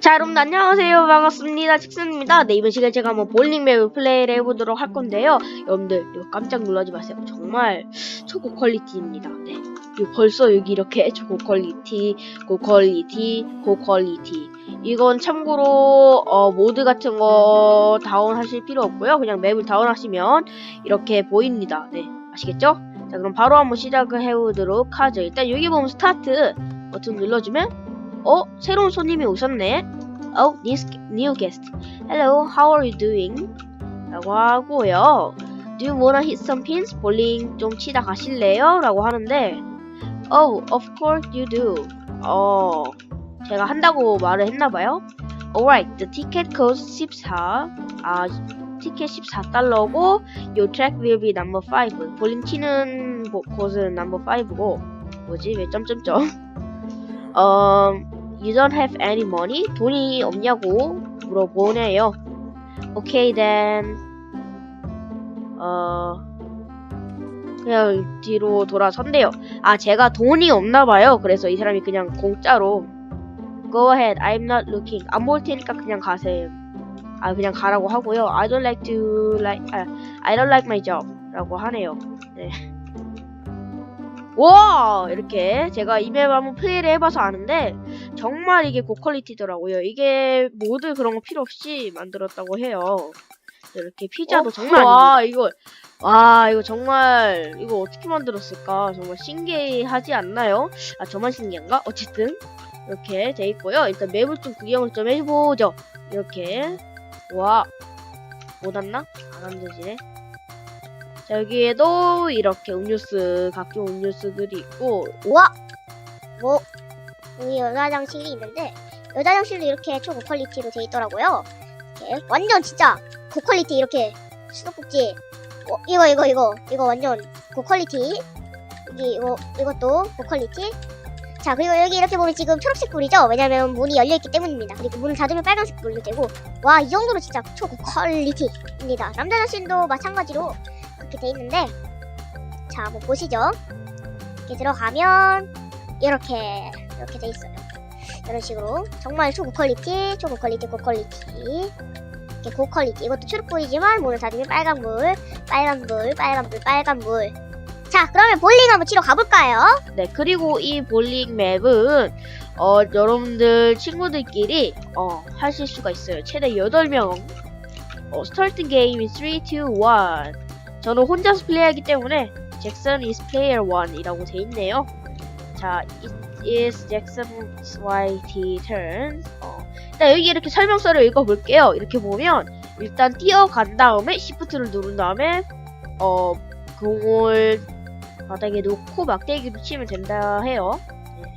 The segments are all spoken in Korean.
자 여러분 안녕하세요. 반갑습니다. 칙슨입니다. 네 이번 시간에 제가 한번 볼링 맵을 플레이를 해보도록 할 건데요. 여러분들 이거 깜짝 놀라지 마세요. 정말 초고 퀄리티입니다. 네. 벌써 여기 이렇게 초고 퀄리티 고 퀄리티 고 퀄리티. 이건 참고로 어, 모드 같은 거 다운하실 필요 없고요. 그냥 맵을 다운하시면 이렇게 보입니다. 네. 아시겠죠? 자 그럼 바로 한번 시작을 해보도록 하죠. 일단 여기 보면 스타트 버튼 눌러주면 어? 새로운 손님이 오셨네? Oh, this new guest. Hello, how are you doing? 라고 하고요. Do you wanna hit some pins? 볼링 좀 치다 가실래요? 라고 하는데 Oh, of course you do. 어, 제가 한다고 말을 했나봐요. Alright, the ticket costs 14. 아, 티켓 14달러고 Your track will be number 5. 볼링 치는 곳- 곳은 number 5고 뭐지? 왜 점점점? Um, you don't have any money? 돈이 없냐고 물어보네요. Okay then. 어, 그냥 뒤로 돌아선대요. 아, 제가 돈이 없나 봐요. 그래서 이 사람이 그냥 공짜로 Go ahead, I'm not looking. 안 볼 테니까 그냥 가세요. 아, 그냥 가라고 하고요. I don't like to like, 아, I don't like my job. 라고 하네요. 네. 와! 이렇게 제가 이 맵 한번 플레이를 해봐서 아는데 정말 이게 고퀄리티더라고요. 이게 모드 그런 거 필요 없이 만들었다고 해요. 이렇게 피자도 어, 정말 와 이거 와 이거 정말 이거 어떻게 만들었을까 정말 신기하지 않나요? 아 저만 신기한가? 어쨌든 이렇게 돼 있고요. 일단 맵을 좀 구경을 좀 해보죠. 이렇게 와 못 왔나? 안 앉아지네. 자 여기에도 이렇게 음료수 각종 음료수들이 있고 우와! 뭐, 여자 화장실이 있는데, 여자 화장실도 이렇게 초고퀄리티로 돼 있더라고요. 이렇게 완전 진짜 고퀄리티 이렇게 수도꼭지. 어, 이거, 이거, 이거, 이거 완전 고퀄리티. 여기, 이거, 이것도 고퀄리티. 자, 그리고 여기 이렇게 보면 지금 초록색 불이죠? 왜냐면 문이 열려있기 때문입니다. 그리고 문을 닫으면 빨간색 불로 되고, 와, 이 정도로 진짜 초고퀄리티입니다. 남자 화장실도 마찬가지로 그렇게 돼 있는데, 자, 한번 보시죠. 이렇게 들어가면 이렇게 이렇게 돼 있어요. 이런 식으로 정말 초고퀄리티, 초고퀄리티, 고퀄리티 이렇게 고퀄리티 이것도 초록불이지만 문을 닫으면 빨간불, 빨간불, 빨간불, 빨간불. 자, 그러면 볼링 한번 치러 가볼까요? 네, 그리고 이 볼링 맵은 어, 여러분들 친구들끼리 어, 하실 수가 있어요. 최대 8명. 어, 스타트 게임 3, 2, 1. 저는 혼자서 플레이하기 때문에 잭슨 is player 1이라고 돼 있네요. 자, it is Jackson's YT turn. 어, 일단 여기 이렇게 설명서를 읽어볼게요. 이렇게 보면 일단 뛰어간 다음에 시프트를 누른 다음에 어, 공을 바닥에 놓고 막대기로 치면 된다 해요. 네.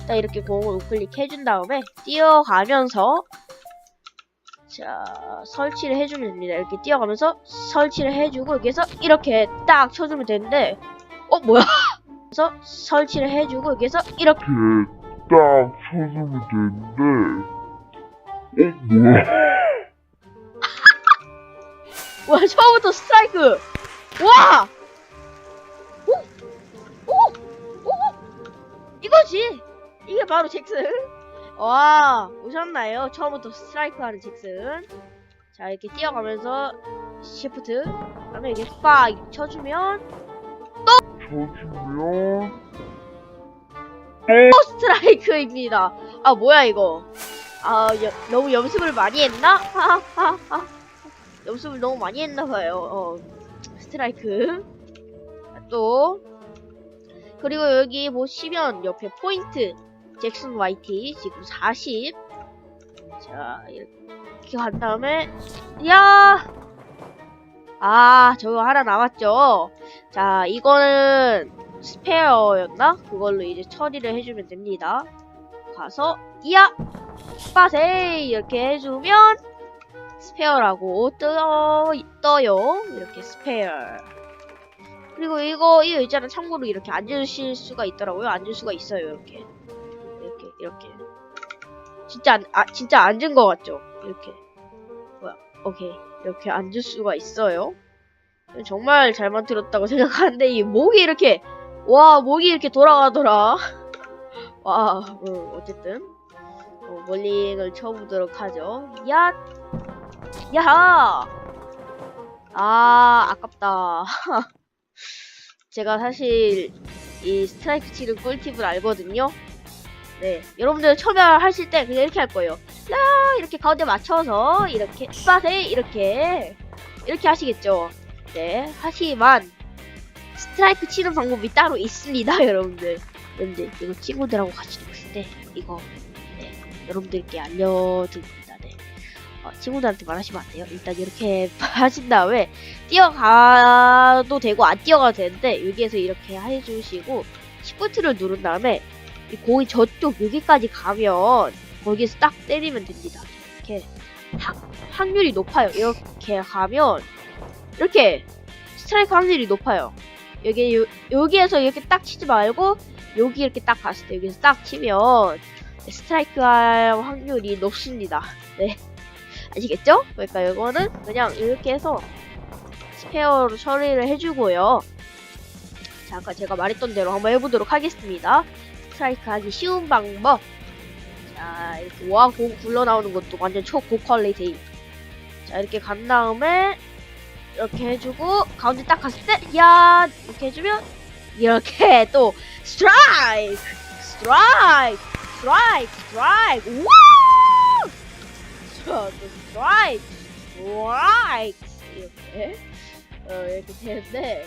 일단 이렇게 공을 우클릭 해준 다음에 뛰어가면서 자 설치를 해주면 됩니다. 이렇게 뛰어가면서 설치를 해주고 여기서 이렇게 딱 쳐주면 되는데 어 뭐야? 그래서 설치를 해주고 여기서 이렇게 이렇게 딱 쳐주면 되는데 어 뭐야 와 처음부터 스트라이크 와 오! 오! 오! 이거지 이게 바로 잭슨 와 오셨나요? 처음부터 스트라이크 하는 잭슨 자 이렇게 뛰어가면서 시프트. 그다음에 이렇게 빡 쳐주면 쳐주면 또 스트라이크입니다. 아 뭐야 이거? 아 여- 너무 연습을 많이 했나? 하하하 연습을 너무 많이 했나봐요. 어 스트라이크. 또. 그리고 여기 보시면 옆에 포인트 잭슨 YT 지금 40. 자 이렇게 간 다음에 야. 아 저거 하나 남았죠. 자 이거는 스페어였나? 그걸로 이제 처리를 해주면 됩니다. 가서 이야 빠세이 이렇게 해주면 스페어라고 떠, 떠요. 이렇게 스페어. 그리고 이거 이 의자는 참고로 이렇게 앉으실 수가 있더라고요. 앉을 수가 있어요. 이렇게 이렇게 이렇게 진짜 안, 아 진짜 앉은 것 같죠? 이렇게 뭐야? 오케이 이렇게 앉을 수가 있어요. 정말 잘 만들었다고 생각하는데 이 목이 이렇게 와 목이 이렇게 돌아가더라. 와, 어, 어쨌든 어, 볼링을 쳐보도록 하죠. 야, 야하. 아, 아깝다. 제가 사실 이 스트라이크 치는 꿀팁을 알거든요. 네, 여러분들 처음에 하실 때 그냥 이렇게 할 거예요. 라 이렇게 가운데 맞춰서 이렇게 스팟에 이렇게 이렇게 하시겠죠. 네, 하지만 스트라이크 치는 방법이 따로 있습니다, 여러분들. 여러분들 이거 친구들하고 같이 놀을 때 이거 네, 여러분들께 알려드립니다. 네. 어, 친구들한테 말하시면 안 돼요. 일단 이렇게 하신 다음에 뛰어가도 되고 안 뛰어가도 되는데 여기에서 이렇게 해주시고 시프트를 누른 다음에 이 공이 저쪽 여기까지 가면 거기에서 딱 때리면 됩니다. 이렇게 확, 확률이 높아요. 이렇게 가면 이렇게 스트라이크 확률이 높아요. 여기 요, 여기에서 이렇게 딱 치지 말고 여기 이렇게 딱 갔을 때 여기서 딱 치면 스트라이크 할 확률이 높습니다. 네. 아시겠죠? 그러니까 이거는 그냥 이렇게 해서 스페어로 처리를 해주고요. 자, 아까 제가 말했던 대로 한번 해보도록 하겠습니다. 스트라이크 하기 쉬운 방법. 자, 이렇게 와, 공 굴러나오는 것도 완전 초고퀄리티. 자, 이렇게 간 다음에, 이렇게 해주고, 가운데 딱 갔을 때, 야, 이렇게 해주면, 이렇게 또, 스트라이크! 스트라이크! 스트라이크! 스트라이크! 우! 자, 또 스트라이크! 스트라이크! 이렇게, 어, 이렇게 되는데,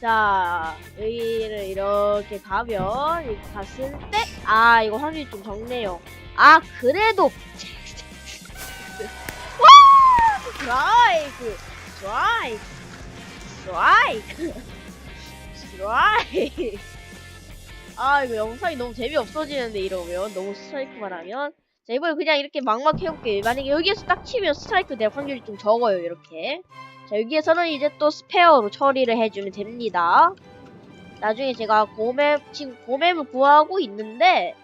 자, 여기를 이렇게 가면, 이렇게 갔을 때, 아, 이거 확률이 좀 적네요. 아, 그래도, 와! 스트라이크! 스트라이크! 스트라이크! 스트라이크! 아, 이거 영상이 너무 재미없어지는데, 이러면. 너무 스트라이크만 하면. 자, 이번에 그냥 이렇게 막막 해볼게요. 만약에 여기에서 딱 치면 스트라이크 될 확률이 좀 적어요, 이렇게. 자, 여기에서는 이제 또 스페어로 처리를 해주면 됩니다. 나중에 제가 고맵, 지금 고맵을 구하고 있는데,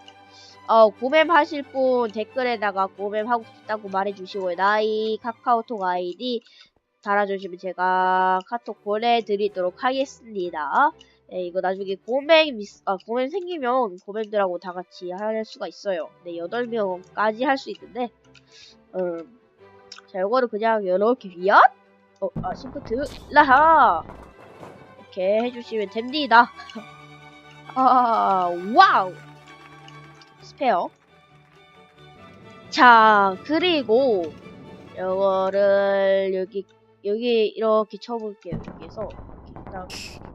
어, 고맵 하실 분 댓글에다가 고맵 하고 싶다고 말해주시고요. 나이, 카카오톡 아이디 달아주시면 제가 카톡 보내드리도록 하겠습니다. 네, 이거 나중에 미스, 아, 고맵 생기면 고맵들하고 다 같이 할 수가 있어요. 네, 8명까지 할 수 있는데, 음, 자, 요거를 그냥 이렇게 위안? 어, 아, 시프트, 라하! 이렇게 해주시면 됩니다. 아, 와우! 스페어. 자, 그리고, 요거를, 여기, 여기, 이렇게 쳐볼게요. 여기서.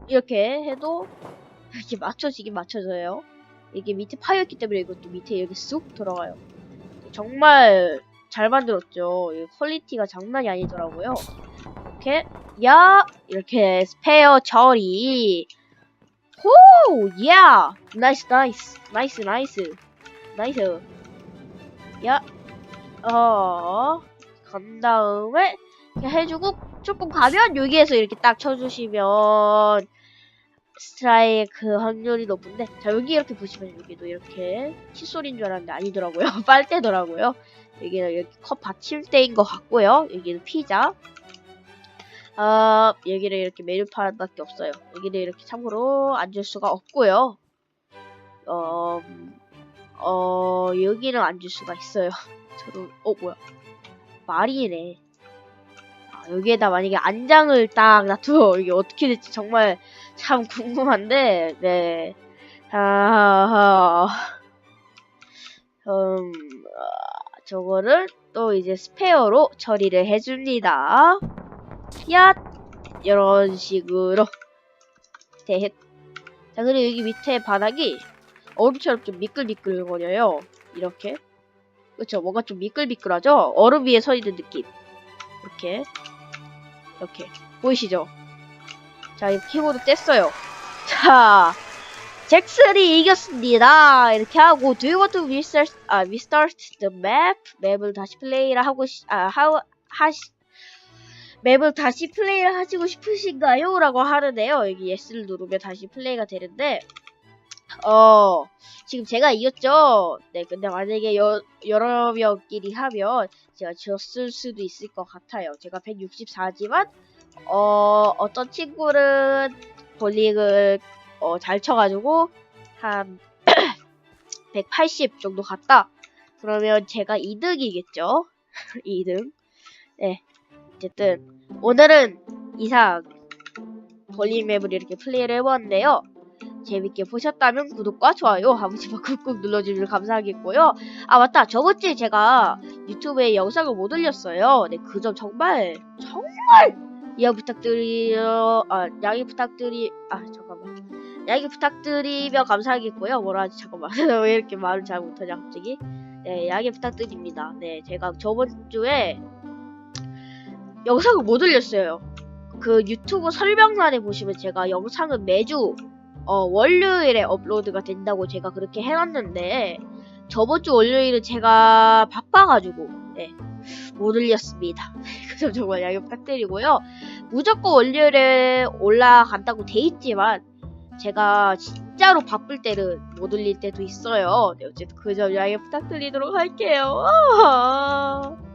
이렇게 해도, 이렇게 맞춰지긴 맞춰져요. 이게 밑에 파였기 때문에 이것도 밑에 이렇게 쑥 들어가요. 정말 잘 만들었죠. 이 퀄리티가 장난이 아니더라고요. 이렇게 야 이렇게 스페어 처리 호! 야! 나이스 나이스 나이스 나이스 나이스 야! 어... 간 다음에 해주고 조금 가면 여기에서 이렇게 딱 쳐주시면 스트라이크 확률이 높은데 자 여기 이렇게 보시면 여기도 이렇게 칫솔인 줄 알았는데 아니더라고요. 빨대더라고요. 여기는 이렇게 컵 받침대인 것 같고요. 여기는 피자. 아 여기는 이렇게 메뉴판밖에 없어요. 여기는 이렇게 참고로 앉을 수가 없고요. 어, 어 여기는 앉을 수가 있어요. 저도 어 뭐야? 말이네. 아, 여기에다 만약에 안장을 딱 놔두어 이게 어떻게 될지 정말 참 궁금한데 네 아, 음, 아, 저거를 또 이제 스페어로 처리를 해줍니다. 야 이런 식으로 대헷. 자 그리고 여기 밑에 바닥이 얼음처럼 좀 미끌미끌거려요. 이렇게. 그쵸 뭔가 좀 미끌미끌하죠? 얼음 위에 서 있는 느낌. 이렇게 이렇게 보이시죠? 자, 이 키보드 뗐어요. 자, 잭슨이 이겼습니다. 이렇게 하고, do you want to restart, 아, restart the map? 맵을 다시 플레이를 하고, 시, 아, 하, 하시, 맵을 다시 플레이를 하시고 싶으신가요? 라고 하는데요. 여기 yes를 누르면 다시 플레이가 되는데, 어, 지금 제가 이겼죠? 네, 근데 만약에 여, 여러 명끼리 하면 제가 졌을 수도 있을 것 같아요. 제가 164지만, 어, 어떤 친구는 볼링을 어, 잘 쳐가지고 한 180 정도 갔다. 그러면 제가 2등이겠죠? 2등. 네. 어쨌든 오늘은 이상 볼링 맵을 이렇게 플레이를 해보았는데요. 재밌게 보셨다면 구독과 좋아요 한 번씩만 꾹꾹 눌러주시면 감사하겠고요. 아 맞다 저번주에 제가 유튜브에 영상을 못 올렸어요. 네 그 점 정말 정말 이해 부탁드려 아 양해 부탁드리 아 잠깐만 양해 부탁드리며 감사하겠고요. 뭐라 하지 잠깐만 왜 이렇게 말을 잘 못하냐 갑자기 네 양해 부탁드립니다. 네 제가 저번 주에 영상을 못 올렸어요. 그 유튜브 설명란에 보시면 제가 영상은 매주 어, 월요일에 업로드가 된다고 제가 그렇게 해놨는데 저번 주 월요일은 제가 바빠가지고 네, 못 올렸습니다. 그래서 정말 양해 부탁드리고요. 무조건 월요일에 올라간다고 돼 있지만 제가 진짜로 바쁠 때는 못 올릴 때도 있어요. 네, 어쨌든 그 점 양해 부탁드리도록 할게요.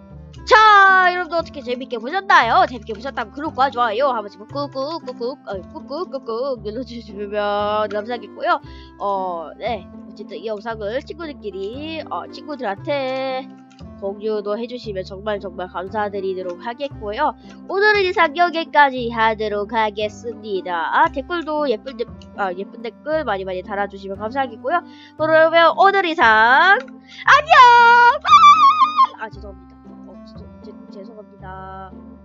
아. 자, 여러분들 어떻게 재밌게 보셨나요? 재밌게 보셨다면 구독과 좋아요 한 번씩 꾹꾹 꾹꾹 어, 꾹꾹 꾹꾹 눌러주시면 감사하겠고요. 어, 네. 어쨌든 이 영상을 친구들끼리 어, 친구들한테 공유도 해주시면 정말 정말 감사드리도록 하겠고요. 오늘은 이상 여기까지 하도록 하겠습니다. 아, 댓글도 예쁜, 댓- 아, 예쁜 댓글 많이 많이 달아주시면 감사하겠고요. 그러면 오늘 이상 안녕! 아, 죄송합니다. した。